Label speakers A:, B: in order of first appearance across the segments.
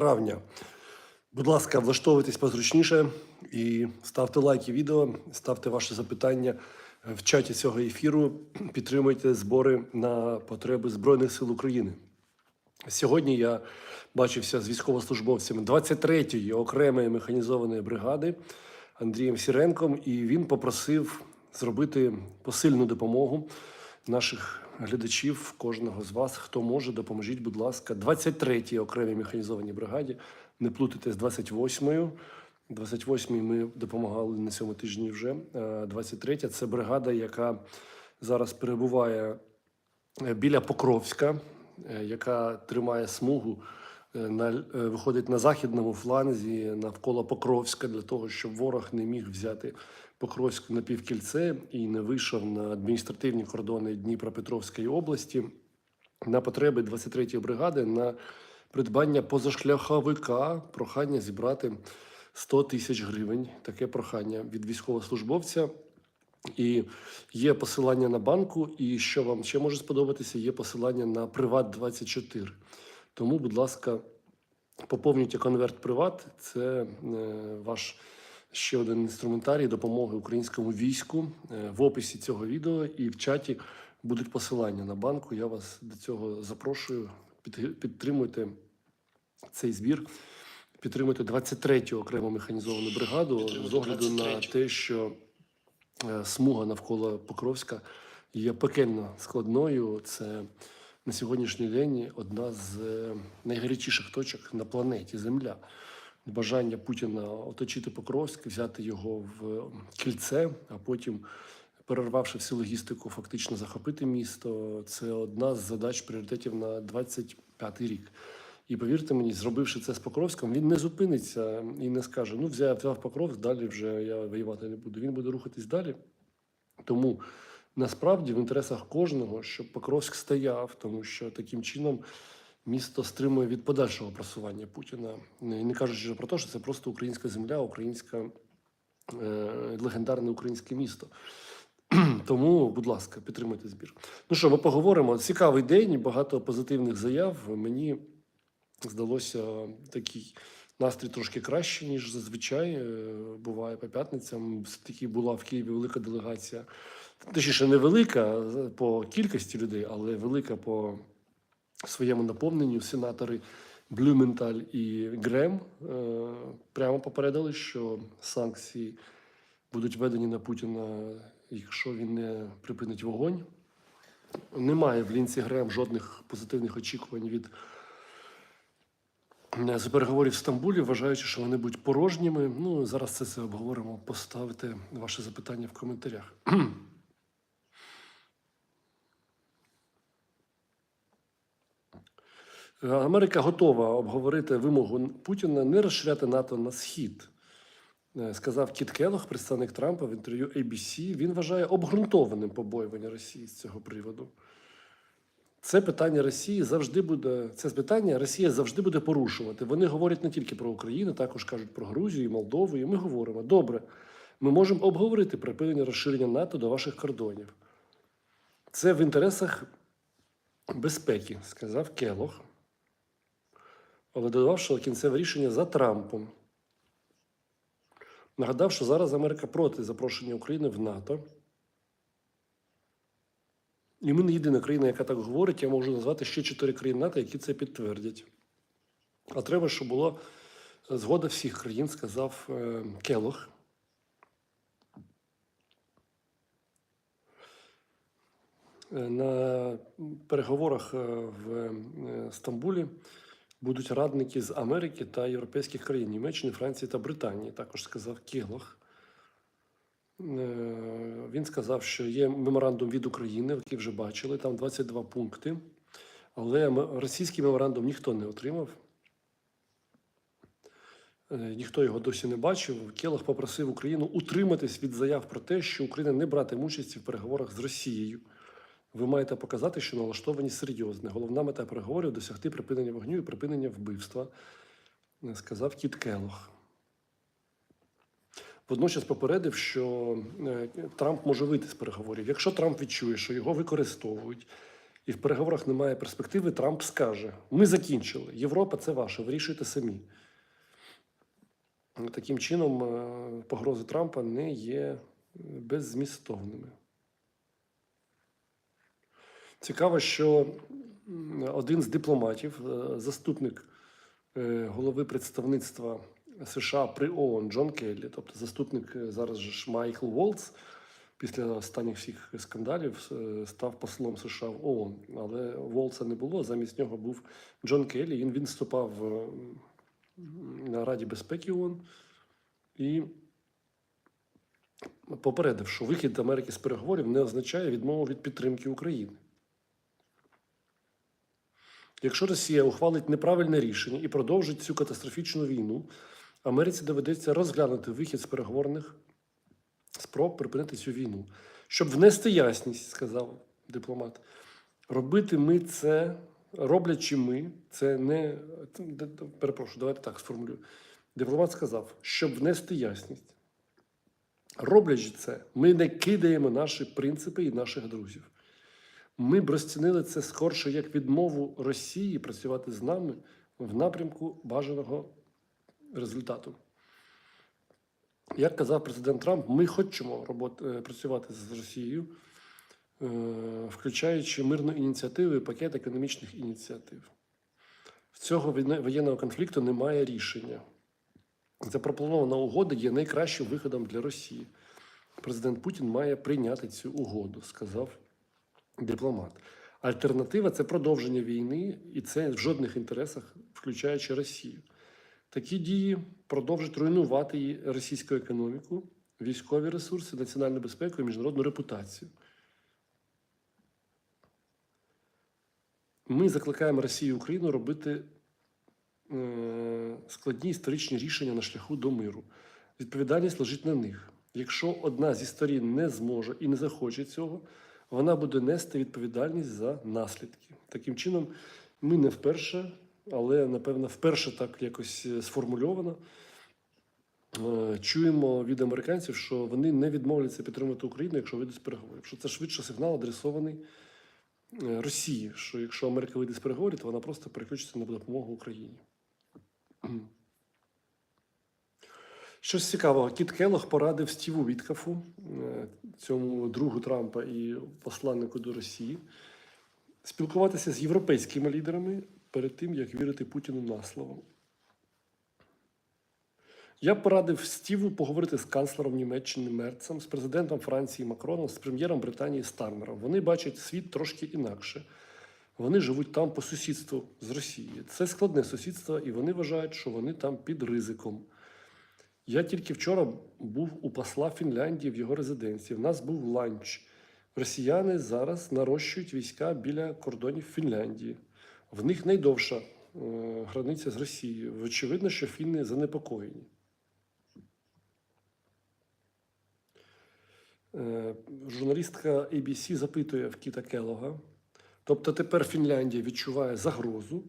A: травня. Будь ласка, влаштовуйтесь позручніше і ставте лайки відео, ставте ваші запитання в чаті цього ефіру. Підтримуйте збори на потреби Збройних сил України. Сьогодні я бачився з військовослужбовцями 23-ї окремої механізованої бригади Андрієм Сіренком, і він попросив зробити посильну допомогу наших глядачів, кожного з вас, хто може, допоможіть, будь ласка, 23-й окремій механізованій бригаді. Не плутайте з 28-ю. 28-й ми допомагали на цьому тижні вже. А 23-я це бригада, яка зараз перебуває е, біля Покровська, е, яка тримає смугу, е, на, е, виходить на західному фланзі навколо Покровська для того, щоб ворог не міг взяти Покровськ на півкільце і не вийшов на адміністративні кордони Дніпропетровської області на потреби 23-ї бригади на придбання позашляховика. Прохання зібрати 100 тисяч гривень. Таке прохання від військовослужбовця. І є посилання на банку, і що вам ще може сподобатися, є посилання на Приват 24 Тому, будь ласка, поповнюйте конверт Приват. Це е, ваш ще один інструментарій допомоги українському війську. Е, в описі цього відео і в чаті будуть посилання на банку. Я вас до цього запрошую. Під- Підтримуйте цей збір. Підтримуйте 23-ю окрему механізовану бригаду з огляду на те, що е, смуга навколо Покровська є пекельно складною. Це на сьогоднішній день одна з е, найгарячіших точок на планеті Земля. Бажання Путіна оточити Покровськ, взяти його в кільце, а потім, перервавши всю логістику, фактично захопити місто. Це одна з задач пріоритетів на 25 рік. І повірте мені, зробивши це з Покровськом, він не зупиниться і не скаже: ну, взяв, взяв Покровськ, далі вже я воювати не буду. Він буде рухатись далі. Тому насправді в інтересах кожного, щоб Покровськ стояв, тому що таким чином місто стримує від подальшого просування Путіна. Не кажучи вже про те, що це просто українська земля, українська е, легендарне українське місто. Тому, будь ласка, підтримуйте збір. Ну що, ми поговоримо. Цікавий день, багато позитивних заяв. Мені здалося такий настрій трошки кращий, ніж зазвичай е, буває по п'ятницям. Все-таки була в Києві велика делегація. Точніше, не велика по кількості людей, але велика по своєму наповненню. Сенатори Блюменталь і Грем е, прямо попередили, що санкції будуть введені на Путіна, якщо він не припинить вогонь. Немає в Лінці Грем жодних позитивних очікувань від е, з переговорів в Стамбулі, вважаючи, що вони будуть порожніми. Ну, зараз це все обговоримо. Поставте ваші запитання в коментарях. Америка готова обговорити вимогу Путіна не розширяти НАТО на схід. Е, Сказав Кіт Келлог, представник Трампа в інтерв'ю ABC. Він вважає обґрунтованим побоювання Росії з цього приводу. Це питання Росії завжди буде. Це питання Росія завжди буде порушувати. Вони говорять не тільки про Україну, також кажуть про Грузію, і Молдову. І ми говоримо: добре, ми можемо обговорити припинення розширення НАТО до ваших кордонів. Це в інтересах безпеки, сказав Келлог. Але додав, кінцеве рішення за Трампом. Нагадав, що зараз Америка проти запрошення України в НАТО. І ми не єдина країна, яка так говорить. Я можу назвати ще чотири країни НАТО, які це підтвердять. А треба, щоб була згода всіх країн, сказав е, Келох. Е, На переговорах е, в Стамбулі будуть радники з Америки та європейських країн Німеччини, Франції та Британії, також сказав Келох. Е, Він сказав, що є меморандум від України, який вже бачили, там 22 пункти. Але російський меморандум ніхто не отримав. Е, Ніхто його досі не бачив. Келох попросив Україну утриматись від заяв про те, що Україна не братиме участі в переговорах з Росією. Ви маєте показати, що налаштовані серйозно. Головна мета переговорів досягти припинення вогню і припинення вбивства, е, сказав Кіт Келох. Водночас попередив, що е, Трамп може вийти з переговорів. Якщо Трамп відчує, що його використовують, і в переговорах немає перспективи, Трамп скаже: ми закінчили. Європа це ваше, вирішуйте самі. Таким чином, е, погрози Трампа не є беззмістовними. Цікаво, що один з дипломатів, е, заступник е, голови представництва США при ООН Джон Келлі, тобто заступник е, зараз ж Майкл Волц, після останніх всіх скандалів став послом США в ООН. Але Волца не було. Замість нього був Джон Келлі. Він, е, на Раді безпеки ООН і попередив, що вихід Америки з переговорів не означає відмову від підтримки України. Якщо Росія ухвалить неправильне рішення і продовжить цю катастрофічну війну, Америці доведеться розглянути вихід з переговорних спроб припинити цю війну. Щоб внести ясність, сказав дипломат, робити ми це, роблячи ми, це не перепрошую, давайте так сформулюю. Дипломат сказав, щоб внести ясність. Роблячи це, ми не кидаємо наші принципи і наших друзів. Ми б розцінили це скорше як відмову Росії працювати з нами в напрямку бажаного результату. Як казав президент Трамп, ми хочемо робот, е, працювати з Росією, е, включаючи мирну ініціативу і пакет економічних ініціатив. В цього воєнного конфлікту немає рішення. Запропонована угода є найкращим виходом для Росії. Президент Путін має прийняти цю угоду, сказав дипломат. Альтернатива це продовження війни, і це в жодних інтересах, включаючи Росію. Такі дії продовжать руйнувати її російську економіку, військові ресурси, національну безпеку і міжнародну репутацію. Ми закликаємо Росію і Україну робити е, складні історичні рішення на шляху до миру. Відповідальність лежить на них. Якщо одна зі сторін не зможе і не захоче цього, вона буде нести відповідальність за наслідки. Таким чином, ми не вперше, але напевно вперше так якось е, сформульовано. е, Чуємо від американців, що вони не відмовляться підтримувати Україну, якщо вийдуть з переговорів. Що це швидше сигнал адресований е, Росії, що якщо Америка вийде з переговорів, то вона просто переключиться на допомогу Україні. Щось цікавого, Кіт Келлог порадив Стіву Віткафу, е, цьому другу Трампа і посланнику до Росії, спілкуватися з європейськими лідерами перед тим, як вірити Путіну на слово. Я порадив Стіву поговорити з канцлером Німеччини Мерцем, з президентом Франції Макроном, з прем'єром Британії Стармером. Вони бачать світ трошки інакше. Вони живуть там по сусідству з Росією. Це складне сусідство, і вони вважають, що вони там під ризиком. Я тільки вчора був у посла Фінляндії в його резиденції. В нас був ланч. Росіяни зараз нарощують війська біля кордонів Фінляндії. В них найдовша е, границя з Росією. Очевидно, що фіни занепокоєні. Е, журналістка ABC запитує в Кіта Келога. Тобто тепер Фінляндія відчуває загрозу.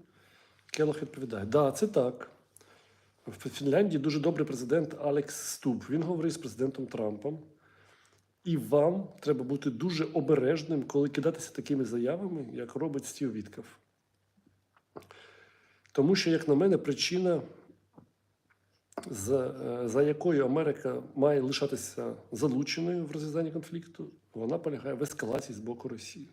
A: Келог відповідає: Да, це так. В Фінляндії дуже добрий президент Алекс Стуб. Він говорив з президентом Трампом. І вам треба бути дуже обережним, коли кидатися такими заявами, як робить Стів Вітков. Тому що, як на мене, причина, за, е, за якою Америка має лишатися залученою в розв'язанні конфлікту, вона полягає в ескалації з боку Росії.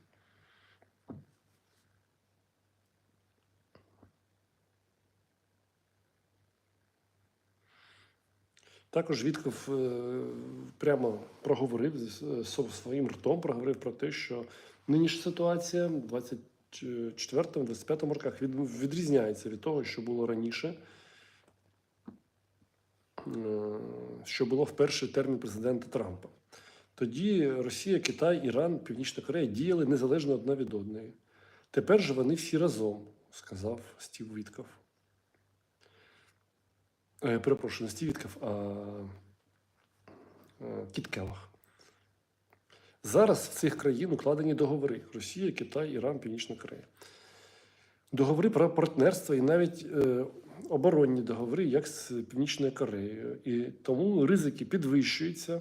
A: Також Вітков е, прямо проговорив з своїм ртом, проговорив про те, що нинішня ситуація в 24-25 роках відрізняється від того, що було раніше, е, що було в перший термін президента Трампа. Тоді Росія, Китай, Іран, Північна Корея діяли незалежно одна від одної. Тепер же вони всі разом, сказав Стів Вітков. Е, Перепрошую, не Стів Вітков, а е. Зараз в цих країн укладені договори: Росія, Китай, Іран, Північна Корея. Договори про партнерство і навіть е, оборонні договори, як з Північною Кореєю. І тому ризики підвищуються,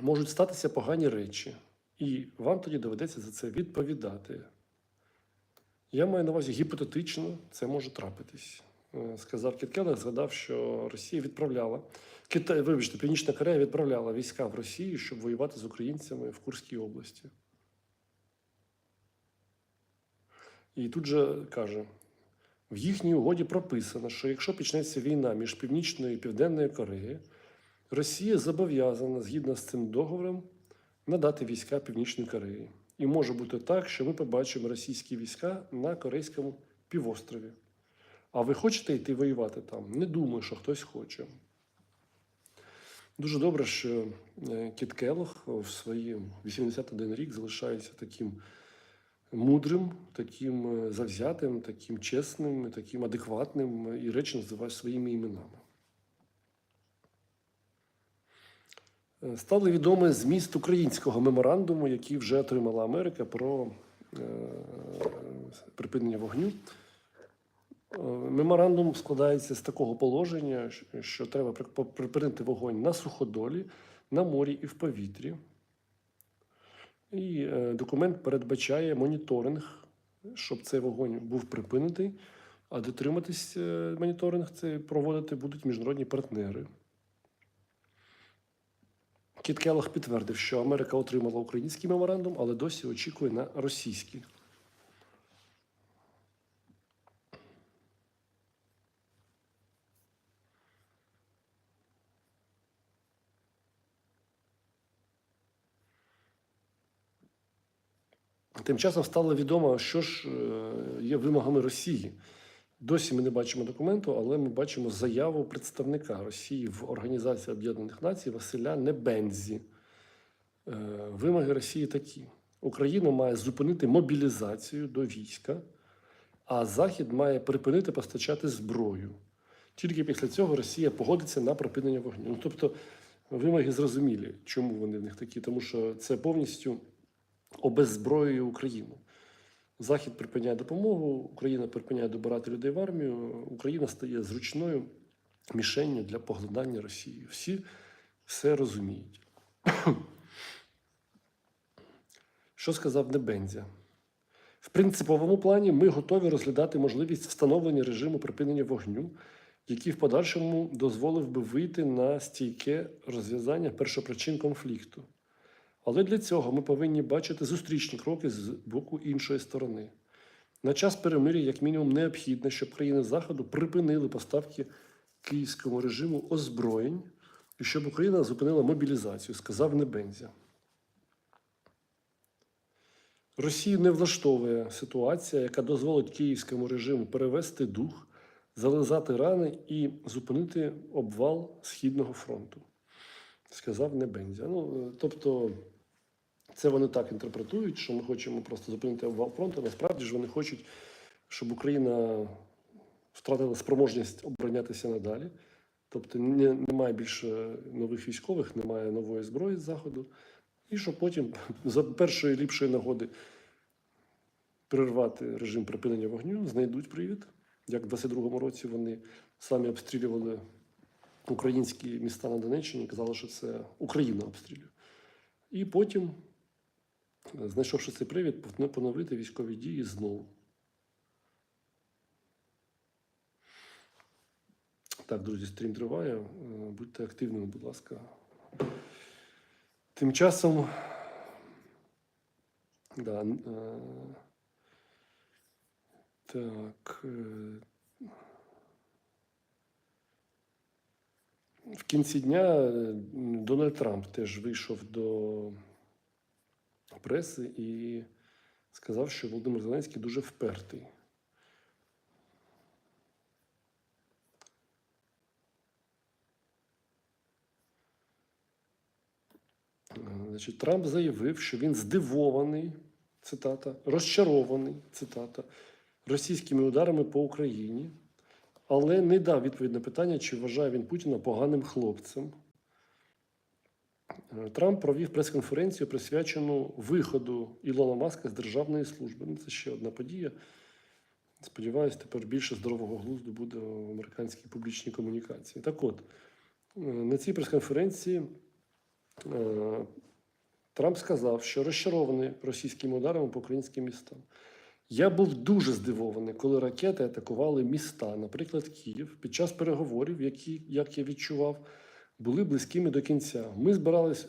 A: можуть статися погані речі. І вам тоді доведеться за це відповідати. Я маю на увазі гіпотетично, це може трапитись. Е, Сказав Кіт згадав, що Росія відправляла Китай, вибачте, Північна Корея відправляла війська в Росію, щоб воювати з українцями в Курській області. І тут же каже: в їхній угоді прописано, що якщо почнеться війна між Північною і Південною Кореєю, Росія зобов'язана згідно з цим договором надати війська Північної Кореї. І може бути так, що ми побачимо російські війська на Корейському півострові. А ви хочете йти воювати там? Не думаю, що хтось хоче. Дуже добре, що е, Кіт Келлог в свої 81 рік залишається таким мудрим, таким е, завзятим, таким чесним, таким адекватним і речі називає своїми іменами. Е, Стали відомі зміст українського меморандуму, який вже отримала Америка про е, припинення вогню. Е, Меморандум складається з такого положення, що треба припинити вогонь на суходолі, на морі і в повітрі. І е, документ передбачає моніторинг, щоб цей вогонь був припинений, а дотриматись е, моніторинг це проводити будуть міжнародні партнери. Кіт Келлог підтвердив, що Америка отримала український меморандум, але досі очікує на російський. Тим часом стало відомо, що ж е, є вимогами Росії. Досі ми не бачимо документу, але ми бачимо заяву представника Росії в Організації Об'єднаних Націй Василя Небензі. Е, Вимоги Росії такі: Україна має зупинити мобілізацію до війська, а Захід має припинити постачати зброю. Тільки після цього Росія погодиться на припинення вогню. Ну, тобто вимоги зрозумілі, чому вони в них такі, тому що це повністю обеззброює Україну. Захід припиняє допомогу, Україна припиняє добирати людей в армію, Україна стає зручною мішенню для поглинання Росії. Всі все розуміють. Що сказав Небензя? В принциповому плані ми готові розглядати можливість встановлення режиму припинення вогню, який в подальшому дозволив би вийти на стійке розв'язання першопричин конфлікту. Але для цього ми повинні бачити зустрічні кроки з боку іншої сторони. На час перемир'я, як мінімум, необхідно, щоб країни Заходу припинили поставки київському режиму озброєнь і щоб Україна зупинила мобілізацію, сказав Небензя. Росію не влаштовує ситуація, яка дозволить київському режиму перевести дух, зализати рани і зупинити обвал Східного фронту, сказав Небензя. Ну, тобто, це вони так інтерпретують, що ми хочемо просто зупинити обвал фронту. Насправді ж вони хочуть, щоб Україна втратила спроможність оборонятися надалі. Тобто не, немає більше нових військових, немає нової зброї з заходу. І щоб потім за першої ліпшої нагоди перервати режим припинення вогню, знайдуть привід. Як в 22-му році вони самі обстрілювали українські міста на Донеччині, казали, що це Україна обстрілює. І потім, знайшовши цей привід, поновити військові дії знову. Так, друзі, стрім триває. Е, Будьте активними, будь ласка. Тим часом. Да, е, так. е, В кінці дня Дональд Трамп теж вийшов до преси і сказав, що Володимир Зеленський дуже впертий. Значить, Трамп заявив, що він здивований, цитата, розчарований, цитата, російськими ударами по Україні, але не дав відповідь на питання, чи вважає він Путіна поганим хлопцем. Е, Трамп провів прес-конференцію, присвячену виходу Ілона Маска з державної служби. Ну, це ще одна подія. Сподіваюсь, тепер більше здорового глузду буде в американській публічній комунікації. Так от, е, на цій прес-конференції е, Трамп сказав, що розчарований російськими ударами по українським містам. Я був дуже здивований, коли ракети атакували міста, наприклад, Київ, під час переговорів, які, як я відчував, були близькими до кінця. Ми збирались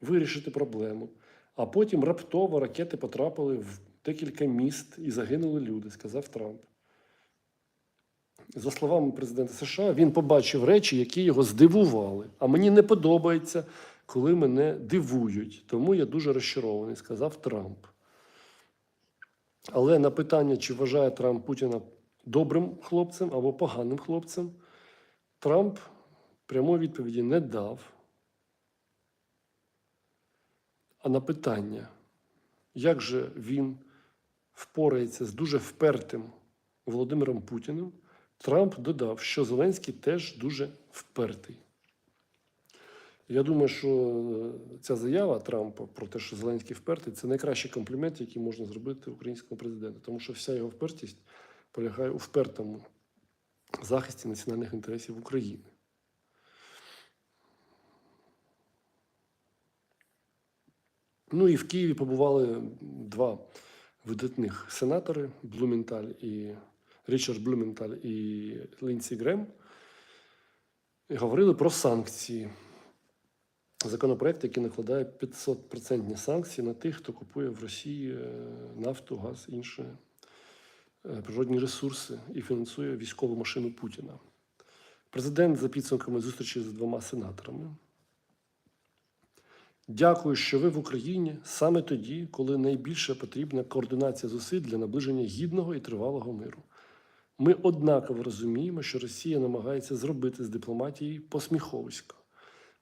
A: вирішити проблему, а потім раптово ракети потрапили в декілька міст і загинули люди, сказав Трамп. За словами президента США, він побачив речі, які його здивували. А мені не подобається, коли мене дивують. Тому я дуже розчарований, сказав Трамп. Але на питання, чи вважає Трамп Путіна добрим хлопцем або поганим хлопцем, Трамп прямої відповіді не дав. А на питання, як же він впорається з дуже впертим Володимиром Путіним, Трамп додав, що Зеленський теж дуже впертий. Я думаю, що е, ця заява Трампа про те, що Зеленський впертий, це найкращий комплімент, який можна зробити українському президенту, тому що вся його впертість полягає у впертому захисті національних інтересів України. Ну і в Києві побували два видатних сенатори Блументаль і Річард Блюменталь і Лінсі Грем. І говорили про санкції. Законопроект, який накладає 500% санкції на тих, хто купує в Росії е, нафту, газ, інші е, природні ресурси і фінансує військову машину Путіна. Президент за підсумками зустрічі з двома сенаторами. Дякую, що ви в Україні саме тоді, коли найбільше потрібна координація зусиль для наближення гідного і тривалого миру. Ми однаково розуміємо, що Росія намагається зробити з дипломатії посміховисько,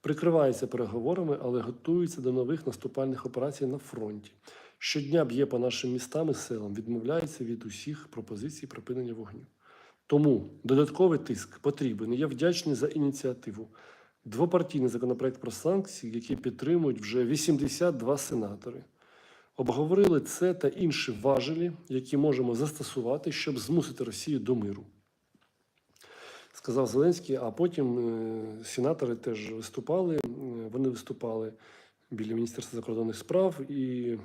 A: прикривається переговорами, але готується до нових наступальних операцій на фронті. Щодня б'є по нашим містам і селам, відмовляється від усіх пропозицій припинення вогню. Тому додатковий тиск потрібен. Я вдячний за ініціативу. Двопартійний законопроект про санкції, який підтримують вже 82 сенатори. Обговорили це та інші важелі, які можемо застосувати, щоб змусити Росію до миру. Сказав Зеленський, а потім е, сенатори теж виступали. Е, Вони виступали біля Міністерства закордонних справ, і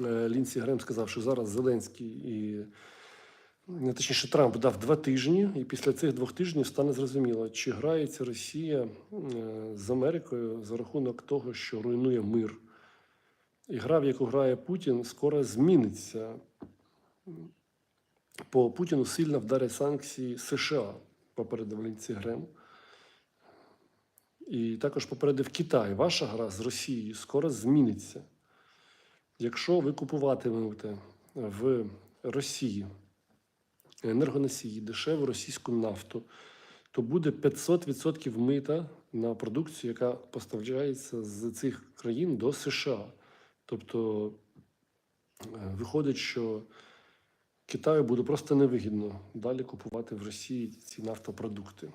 A: е, Лінсі Грем сказав, що зараз Зеленський і точніше Трамп дав два тижні, і після цих двох тижнів стане зрозуміло, чи грається Росія е, з Америкою за рахунок того, що руйнує мир. І гра, в яку грає Путін, скоро зміниться. По Путіну сильно вдарять санкції США, попередив Лінці Грем. І також попередив Китай. Ваша гра з Росією скоро зміниться. Якщо ви купуватимете в Росії енергоносії, дешеву російську нафту, то буде 500% мита на продукцію, яка поставляється з цих країн до США. Тобто е, виходить, що Китаю буде просто невигідно далі купувати в Росії ці нафтопродукти.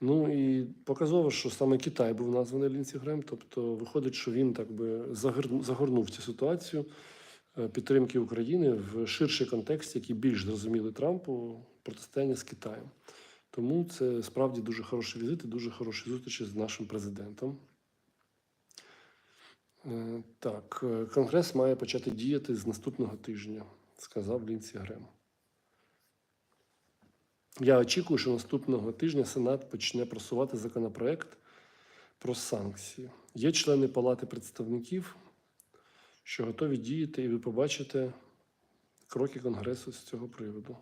A: Ну і показово, що саме Китай був названий лінцігрем, тобто виходить, що він так би загорну- загорнув цю ситуацію підтримки України в ширший контекст, який більш зрозуміли Трампу протистояння з Китаєм. Тому це справді дуже хороший візит і дуже хороші зустрічі з нашим президентом. Е, Так, е, Конгрес має почати діяти з наступного тижня, сказав Лінсі Грем. Я очікую, що наступного тижня Сенат почне просувати законопроект про санкції. Є члени Палати представників, що готові діяти, і ви побачите кроки Конгресу з цього приводу.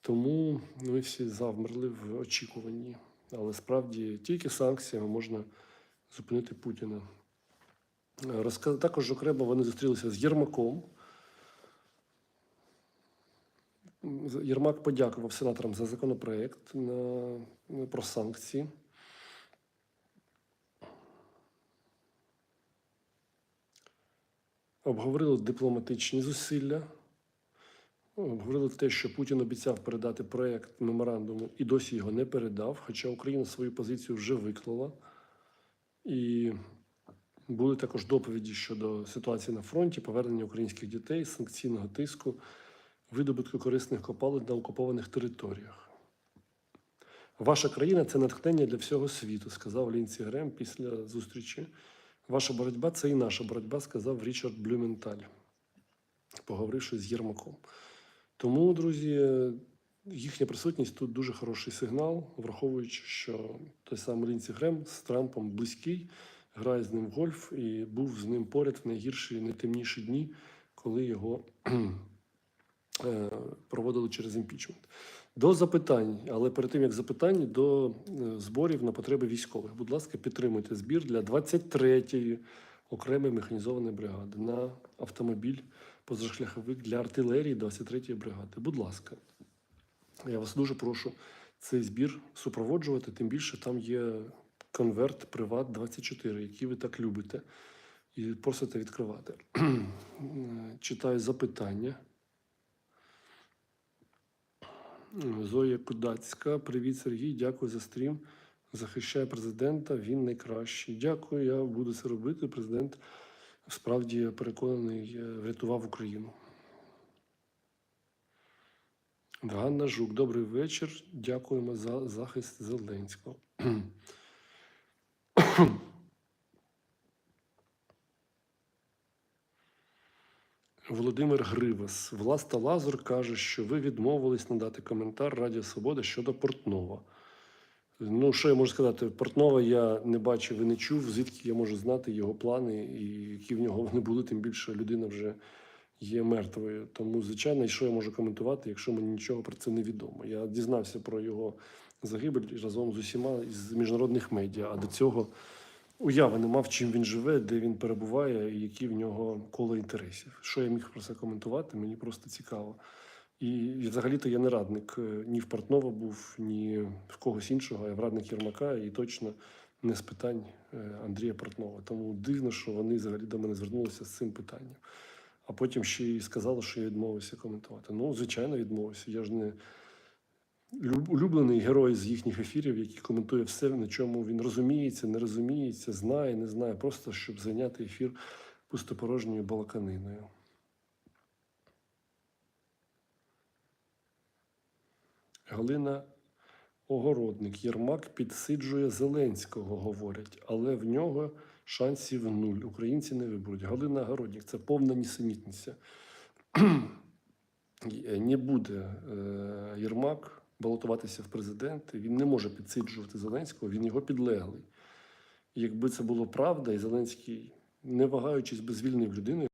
A: Тому ми всі завмерли в очікуванні. Але справді тільки санкціями можна зупинити Путіна. Розка- Також окремо вони зустрілися з Єрмаком. Єрмак подякував сенаторам за законопроект на- про санкції. Обговорили дипломатичні зусилля. Обговорили те, що Путін обіцяв передати проект меморандуму і досі його не передав, хоча Україна свою позицію вже виклала. І були також доповіді щодо ситуації на фронті, повернення українських дітей, санкційного тиску, видобутку корисних копалин на окупованих територіях. Ваша країна це натхнення для всього світу, сказав Лінсі Грем після зустрічі. Ваша боротьба це і наша боротьба, сказав Річард Блюменталь, поговоривши з Єрмаком. Тому, друзі, їхня присутність тут дуже хороший сигнал, враховуючи, що той самий Лінці Грем з Трампом близький, грає з ним в гольф і був з ним поряд в найгірші, найтемніші дні, коли його проводили через імпічмент. До запитань, але перед тим як запитання, до е, зборів на потреби військових. Будь ласка, підтримуйте збір для 23-ї окремої механізованої бригади на автомобіль позашляховик для артилерії 23-ї бригади. Будь ласка, я вас дуже прошу цей збір супроводжувати. Тим більше там є конверт Приват 24, який ви так любите, і просите відкривати. Читаю запитання. Зоя Кудацька. Привіт, Сергій. Дякую за стрім. Захищає президента. Він найкращий. Дякую. Я буду це робити. Президент справді переконаний е, врятував Україну. Ганна Жук, добрий вечір. Дякуємо за захист Зеленського. Володимир Гривас. Власта Лазур каже, що ви відмовились надати коментар Радіо Свобода щодо Портнова. Ну, що я можу сказати? Портнова я не бачив і не чув, звідки я можу знати його плани і які в нього вони були, тим більше людина вже є мертвою. Тому, звичайно, що я можу коментувати, якщо мені нічого про це не відомо. Я дізнався про його загибель разом з усіма з міжнародних медіа, а до цього уяви не мав, чим він живе, де він перебуває, і які в нього коло інтересів. Що я міг про це коментувати? Мені просто цікаво. І, взагалі-то я не радник е, ні в Портнова був, ні в когось іншого, я в радник Єрмака і точно не з питань е, Андрія Портнова. Тому дивно, що вони взагалі до мене звернулися з цим питанням. А потім ще й сказали, що я відмовився коментувати. Ну, звичайно, відмовився. Я ж не улюблений герой з їхніх ефірів, який коментує все, на чому він розуміється, не розуміється, знає, не знає, просто щоб зайняти ефір пустопорожньою балаканиною. Галина Огородник. Єрмак підсиджує Зеленського, говорять, але в нього шансів нуль. Українці не виберуть. Галина Огородник це повна нісенітниця. Не буде е, Єрмак балотуватися в президенти. Він не може підсиджувати Зеленського, він його підлеглий. І якби це було правда, і Зеленський, не вагаючись би звільнив людину,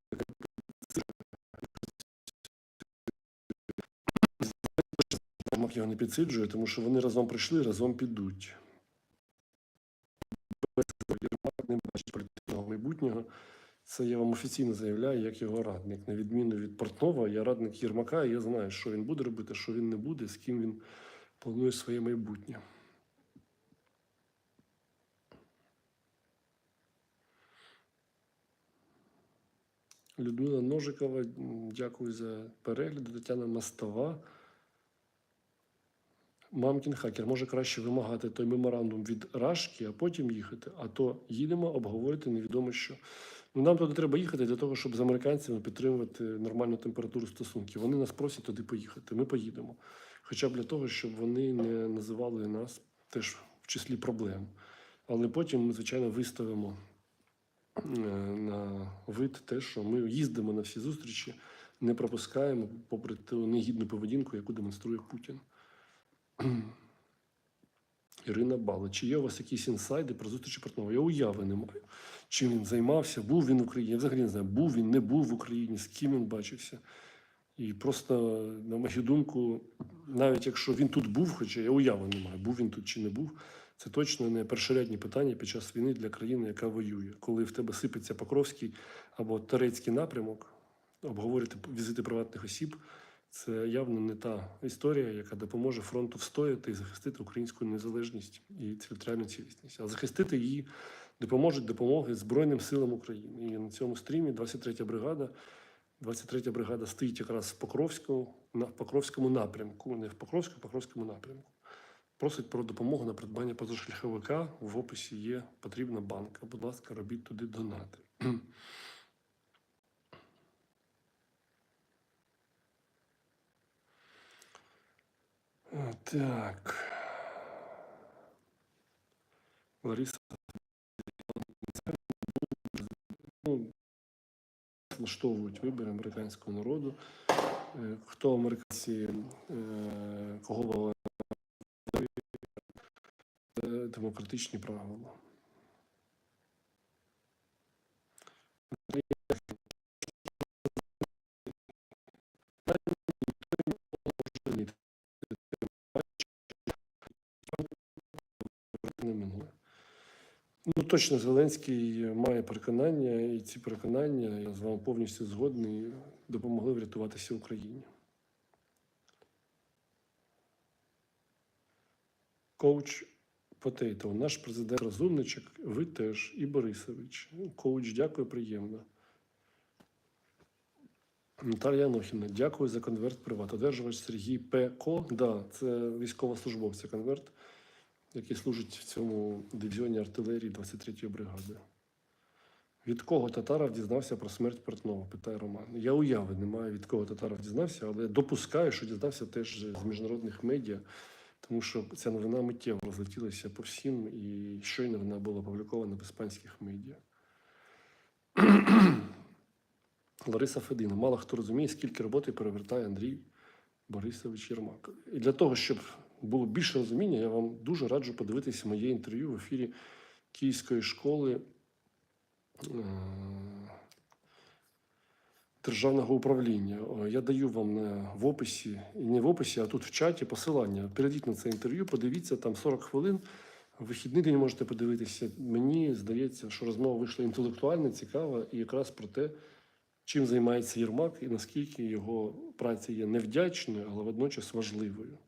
A: його не підсиджує, тому що вони разом прийшли, разом підуть. Єрмак не бачить політичного майбутнього. Це я вам офіційно заявляю, як його радник. На відміну від Портнова, я радник Єрмака, і я знаю, що він буде робити, що він не буде, з ким він планує своє майбутнє. Людмила Ножикова, дякую за перегляд. Тетяна Мостова. Мамкін хакер може краще вимагати той меморандум від Рашки, а потім їхати. А то їдемо обговорити невідомо що. Ну, нам туди треба їхати для того, щоб з американцями підтримувати нормальну температуру стосунків. Вони нас просять туди поїхати. Ми поїдемо. Хоча б для того, щоб вони не називали нас теж в числі проблем. Але потім ми, звичайно, виставимо е, на вид те, що ми їздимо на всі зустрічі, не пропускаємо, попри ту негідну поведінку, яку демонструє Путін. Ірина Бала. Чи є у вас якісь інсайди про зустрічі Портнова? Я уяви не маю. Чим він займався, був він в Україні. Я взагалі не знаю, був він, не був в Україні, з ким він бачився. І просто, на мою думку, навіть якщо він тут був, хоча я уяви не маю, був він тут чи не був, це точно не першорядні питання під час війни для країни, яка воює. Коли в тебе сипеться Покровський або Турецький напрямок, обговорити візити приватних осіб. Це явно не та історія, яка допоможе фронту встояти і захистити українську незалежність і територіальну цілісність. А захистити її допоможуть допомоги Збройним силам України. І на цьому стрімі 23 бригада. 23 бригада стоїть якраз в Покровському, на Покровському напрямку, не в Покровську, а Покровському напрямку. Просить про допомогу на придбання позашляховика. В описі є потрібна банка. Будь ласка, робіть туди донати. Так. Лариса влаштовують вибори американського народу. Е, Хто американці, е, кого демократичні правила. Ну, точно Зеленський має переконання, і ці переконання, я з вами повністю згодний, допомогли врятуватися Україні. Коуч Потейто, наш президент розумничок, ви теж, і Борисович. Коуч, дякую, приємно. Наталія Анохіна, дякую за конверт приват. Одержувач Сергій П. Ко. Да, це військовослужбовця конверт, який служить в цьому дивізіоні артилерії 23-ї бригади. Від кого Татаров дізнався про смерть Портнова? питає Роман. Я уяви не маю, від кого Татаров дізнався, але допускаю, що дізнався теж з міжнародних медіа, тому що ця новина миттєво розлетілася по всім, і щойно вона була опублікована в іспанських медіа. Лариса Федина. Мало хто розуміє, скільки роботи перевертає Андрій Борисович Єрмак. І для того, щоб було більше розуміння, я вам дуже раджу подивитися моє інтерв'ю в ефірі Київської школи е, державного управління. Я даю вам в описі, не в описі, а тут в чаті посилання. Перейдіть на це інтерв'ю, подивіться там 40 хвилин. Вихідний день можете подивитися. Мені здається, що розмова вийшла інтелектуальна, цікава, і якраз про те, чим займається Єрмак і наскільки його праця є невдячною, але водночас важливою.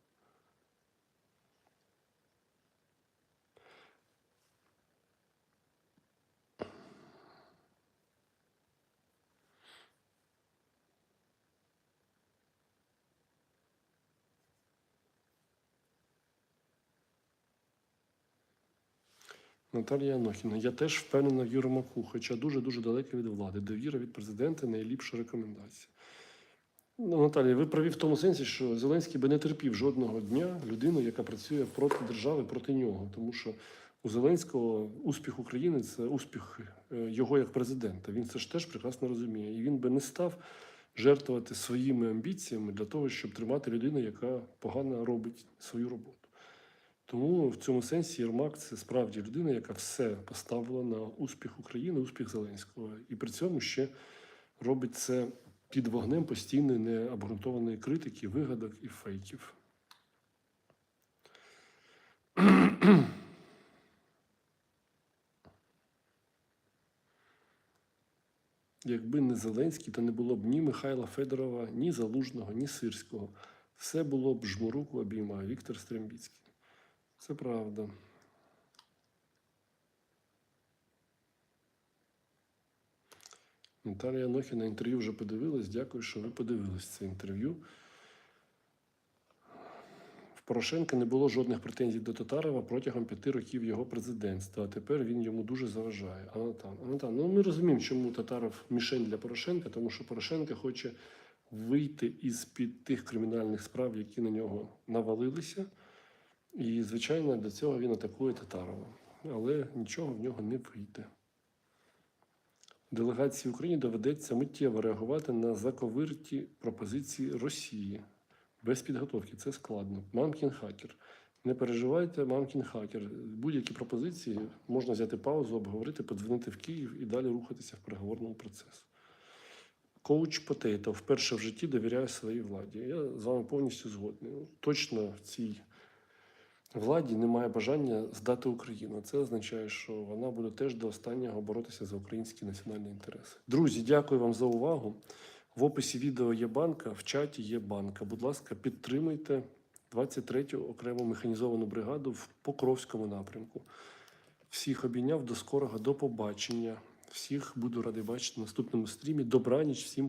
A: Наталія Анохіна. Я теж впевнена в Єрмаку, хоча дуже-дуже далеко від влади. Довіра від президента найліпша рекомендація. Ну, Наталія, ви праві в тому сенсі, що Зеленський би не терпів жодного дня людину, яка працює проти держави, проти нього. Тому що у Зеленського успіх України це успіх е, його як президента. Він це ж теж прекрасно розуміє. І він би не став жертвувати своїми амбіціями для того, щоб тримати людину, яка погано робить свою роботу. Тому в цьому сенсі Єрмак це справді людина, яка все поставила на успіх України, успіх Зеленського. І при цьому ще робить це під вогнем постійної необґрунтованої критики, вигадок і фейків. Якби не Зеленський, то не було б ні Михайла Федорова, ні Залужного, ні Сирського. Все було б жмуруку обіймає Віктор Стрембіцький. Це правда. Наталія Нохіна інтерв'ю вже подивилась. Дякую, що ви подивились це інтерв'ю. В Порошенка не було жодних претензій до Татарова протягом п'яти років його президентства. А тепер він йому дуже заважає. Анатан, Анатан, ну ми розуміємо, чому Татаров мішень для Порошенка, тому що Порошенко хоче вийти із під тих кримінальних справ, які на нього навалилися. І, звичайно, для цього він атакує Татарова. Але нічого в нього не вийде. Делегації України доведеться миттєво реагувати на заковирті пропозиції Росії без підготовки. Це складно. Мамкін хакер. Не переживайте, мамкін хакер. Будь-які пропозиції можна взяти паузу, обговорити, подзвонити в Київ і далі рухатися в переговорному процесі. Коуч Потейто вперше в житті довіряє своїй владі. Я з вами повністю згодний. Точно в цій владі немає бажання здати Україну. Це означає, що вона буде теж до останнього боротися за українські національні інтереси. Друзі, дякую вам за увагу. В описі відео є банка, в чаті є банка. Будь ласка, підтримуйте 23-ю окрему механізовану бригаду в Покровському напрямку. Всіх обійняв до скорого, до побачення. Всіх буду радий бачити в наступному стрімі. Добраніч, всім